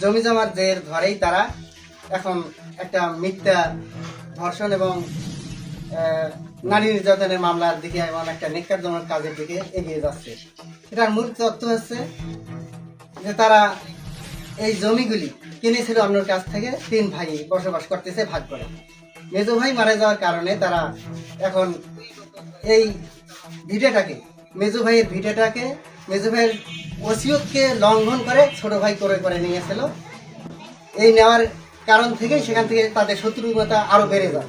জমি জমার জের ধরেই তারা এখন একটা মিথ্যা ধর্ষণ এবং নারী নির্যাতনের মামলার দিকে এবং একটা নিকারজনক কাজের দিকে এগিয়ে যাচ্ছে। এটার মূল তথ্য হচ্ছে যে তারা এই জমিগুলি কিনেছিল অন্যর কাছ থেকে, তিন ভাই বসবাস করতেছে, ভাগ করে। মেজো ভাই মারা যাওয়ার কারণে তারা এখন এই ভিটেটাকে মেজো ভাইয়ের ভিটেটাকে মেজো ভাইয়ের ওসিয়তকে লঙ্ঘন করে ছোট ভাই করে করে নিয়েছিল এই নেওয়ার কারণ থেকেই সেখান থেকে তাদের শত্রুতা আরও বেড়ে যায়।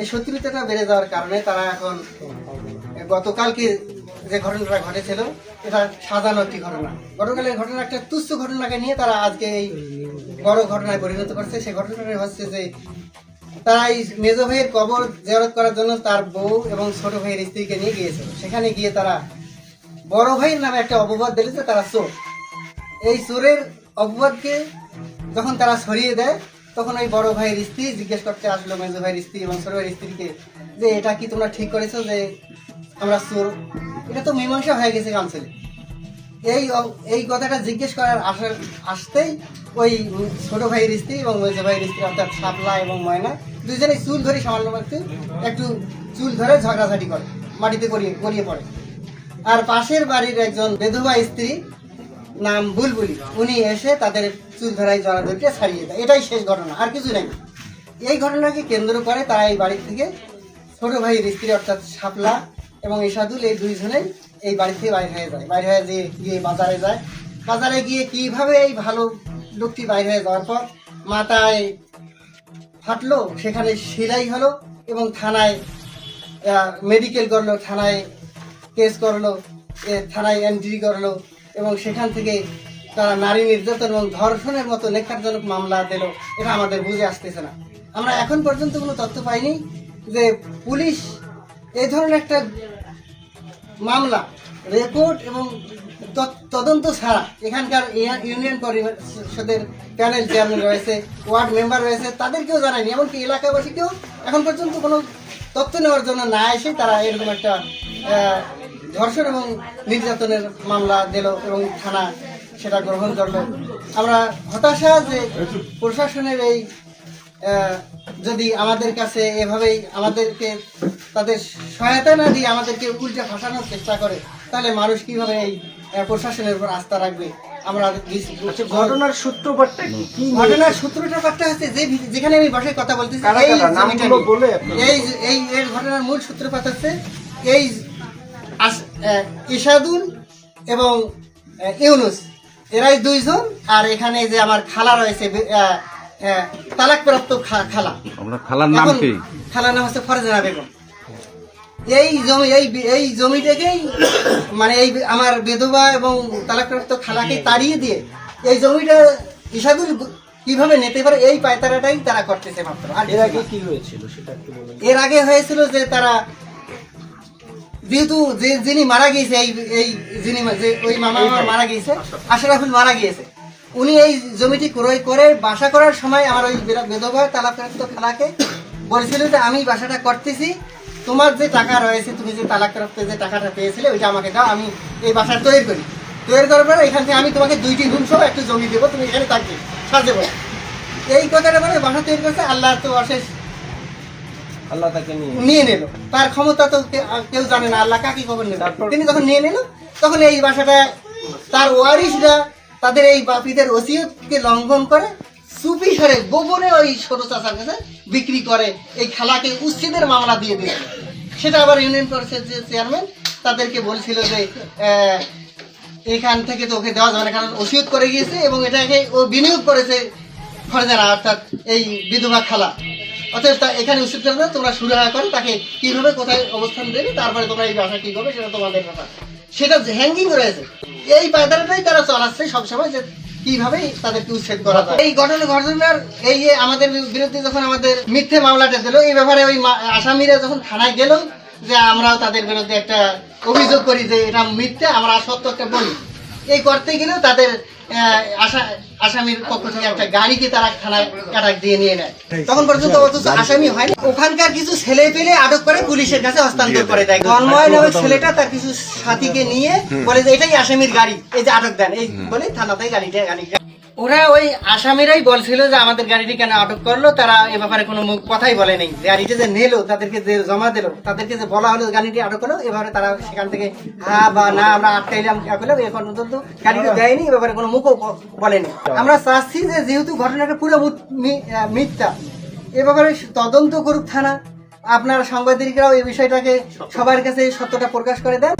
এই শত্রুতাটা বেড়ে যাওয়ার কারণে তারা এখন গতকালকে যে ঘটনাটা ঘটেছিল, এটা সাজানো একটি ঘটনা। গতকালের ঘটনা একটা তুচ্ছ ঘটনাকে নিয়ে তারা আজকে এই বড় ঘটনায় পরিণত করছে। সেই ঘটনাটা হচ্ছে যে তারা এই মেজো ভাইয়ের কবর জেরত করার জন্য তার বউ এবং ছোট ভাইয়ের স্ত্রীকে নিয়ে গিয়েছিল। সেখানে গিয়ে তারা বড় ভাইয়ের নামে একটা অপবাদ দিলে যে তারা চোর। এই চোরের অপবাদকে যখন তারা সরিয়ে দেয়, তখন ওই বড় ভাইয়ের স্ত্রী জিজ্ঞেস করতে আসলো, মেজো ভাইয়ের স্ত্রী এবং ভাইয়ের স্ত্রীকে, যে এটা কি তোমরা ঠিক করেছ যে আমরা চোর? এটা তো মীমাংসা হয়ে গেছে কাউন্সিলে এই এই কথাটা জিজ্ঞেস করার আসার আসতেই ওই ছোট ভাইয়ের স্ত্রী এবং মেজো ভাইয়ের স্ত্রী, অর্থাৎ শাপলা এবং ময়না, দুজনেই চুল ধরে সামান্য একটু একটু চুল ধরে ঝগড়াঝাটি করে, মাটিতে গড়িয়ে গড়িয়ে পড়ে। আর পাশের বাড়ির একজন বেধবা স্ত্রী নাম বুলবুলি। উনি এসে তাদের চুল ধরাই জড়াধরকে ছাড়িয়ে দেয়। এটাই শেষ ঘটনা, আর কিছু নেই। এই ঘটনাকে কেন্দ্র করে তারা এই বাড়ি থেকে ছোট ভাইয়ের স্ত্রী, অর্থাৎ শাপলা এবং ইসাদুল এই দুইজনেই এই বাড়ি থেকে বাইরে হয়ে যায়। বাইরে হয়ে গিয়ে গিয়ে বাজারে যায়। বাজারে গিয়ে কীভাবে এই ভালো লোকটি বাইরে হয়ে যাওয়ার পর মাথায় ফাটলো, সেখানে সেলাই হলো এবং থানায় মেডিকেল করল, থানায় কেস করল থানায় এন্ট্রি করল এবং সেখান থেকে তারা নারী নির্যাতন এবং ধর্ষণের মতো নেখারজনক মামলা দিল, এটা আমাদের বুঝে আসতেছে না। আমরা এখন পর্যন্ত কোনো তথ্য পাইনি যে পুলিশ এই ধরনের একটা মামলা, রেকর্ড এবং তদন্ত ছাড়া এখানকার ইউনিয়ন পরিষদের প্যানেল চেয়ারম্যান রয়েছে, ওয়ার্ড মেম্বার রয়েছে, তাদেরকেও জানায়নি এমনকি এলাকাবাসীকেও এখন পর্যন্ত কোনো তথ্য নেওয়ার জন্য না এসে তারা এরকম একটা ধর্ষণ এবং নির্যাতনের মামলা দিল এবং থানা সেটা গ্রহণ করল। আমরা হতাশা যে প্রশাসনের এই যদি আমাদের কাছে এভাবেই আমাদেরকে তাদের সহায়তা না দিয়ে আমাদেরকে উল্টে ফাঁসানোর চেষ্টা করে তাহলে মানুষ কীভাবে এই প্রশাসনের উপর আস্থা রাখবে? আমরা আচ্ছা ঘটনার সূত্রপাতটা কি? ঘটনার সূত্রটা কথা হচ্ছে যে যেখানে আমি বাসায় কথা বলতেছি এই। এই এর ঘটনার মূল সূত্রপাত হচ্ছে এই ইশাদুল এবং ইউনুস। এরাই দুইজন আর এখানে যে আমার খালা রয়েছে তালাকপ্রাপ্ত খালা। খালার নাম কি? খালার নাম হচ্ছে ফরজানা বেগম। এই জমি এই এই জমিটাকেই মানে এই আমার বেধবা এবং তালাকপ্রাপ্ত খালাকে তাড়িয়ে দিয়ে এই জমিটা ইসাদুল কীভাবে নিতে পারে এই পায়তারাটাই তারা করতেছে মাত্র। আর এর আগে কি হয়েছিল সেটা একটু বলুন। এর আগে হয়েছিল যে তারা যেহেতু যে যিনি মারা গিয়েছে এই এই যিনি যে ওই মামা আমার মারা গিয়েছে আশরাফুল মারা গিয়েছে। উনি এই জমিটি ক্রয় করে বাসা করার সময় আমার ওই বেদ- বেধবা তালাকপ্রাপ্ত খালাকে বলছিল যে আমি বাসাটা করতেছি। তোমার যে টাকা রয়েছে তুমি যে তালাকপ্রাপ্ত যে টাকাটা পেয়েছিলে ওইটা আমাকে দাও আমি এই বাসা তৈরি করি। তৈরি করার পরে এখান থেকে আমি তোমাকে দুইটি রুম সহ একটু জমি দেবো তুমি এখানে থাকবে সাজে এই কথাটা বলে বাসা তৈরি করছে আল্লাহ তো অশেষ আল্লাহ তাকে নিয়ে নিল। তার ক্ষমতা তো কেউ জানে না। আল্লাহ কাকে কখন তারপর? তিনি যখন নিয়ে নিল তখন এই বাসাটা তার ওয়ারিসরা তাদের এই বাপিদের ওসিয়তকে লঙ্ঘন করে সুপি সরে গোপনে ওই ছোট চাচার কাছে বিক্রি করে এই খেলাকে উচ্ছেদের মামলা দিয়ে দিল সেটা আবার ইউনিয়ন পরিষদ যে চেয়ারম্যান তাদেরকে বলছিল যে এখান থেকে তো ওকে দেওয়া যাবে না কারণ ওসিয়ত করে গিয়েছে এবং এটাকে ও বিনিয়োগ করেছে ফরজানা অর্থাৎ এই বিধবা খালা। অতএব তা এখানে উচিত করে দাও, তোমরা সুরাহা করে তাকে কীভাবে কোথায় অবস্থান দেবে তারপরে তোমরা এই বাসা কি করবে সেটা তোমাদের ব্যাপার। সেটা হ্যাঙ্গিং রয়েছে এই পায়দারাটাই তারা চালাচ্ছে সবসময় যে কীভাবে তাদেরকে উচ্ছেদ করা যায়। এই ঘটনা ঘটনার এই যে আমাদের বিরুদ্ধে যখন আমাদের মিথ্যে মামলাটা দিল এই ব্যাপারে ওই আসামিরা যখন থানায় গেল যে আমরাও তাদের বিরুদ্ধে একটা অভিযোগ করি যে এটা মিথ্যে আমরা সত্য একটা বলি। এই করতে গেলেও তাদের আসামির পক্ষ থেকে একটা গাড়িকে তারা থানায় অ্যাটাক দিয়ে নিয়ে নেয়। তখন পর্যন্ত অথচ আসামি হয়নি ওখানকার কিছু ছেলে পেলে আটক করে পুলিশের কাছে হস্তান্তর করে দেয়। নামের ছেলেটা তার কিছু সাথীকে নিয়ে বলে যে এটাই আসামির গাড়ি। এই যে আটক দেন। এই বলে থানাতে গাড়িটা গাড়িটা ওরা ওই আসামিরাই বলছিল যে আমাদের গাড়িটি কেন আটক করল তারা এ ব্যাপারে কোনো মুখ কথাই বলে নেই। গাড়িটা যে নিলো তাদেরকে যে জমা দিলো তাদেরকে যে বলা হলো গাড়িটি আটক করল এবারে তারা সেখান থেকে হা বা না আমরা আটকাইলাম করলাম এখন পর্যন্ত গাড়িটা দেয়নি এ ব্যাপারে কোনো মুখও বলেনি। আমরা চাচ্ছি যে যেহেতু ঘটনাটা পুরো মিথ্যা এ ব্যাপারে তদন্ত করুক থানা। আপনার সাংবাদিকরাও এই বিষয়টাকে সবার কাছে সত্যটা প্রকাশ করে দেন।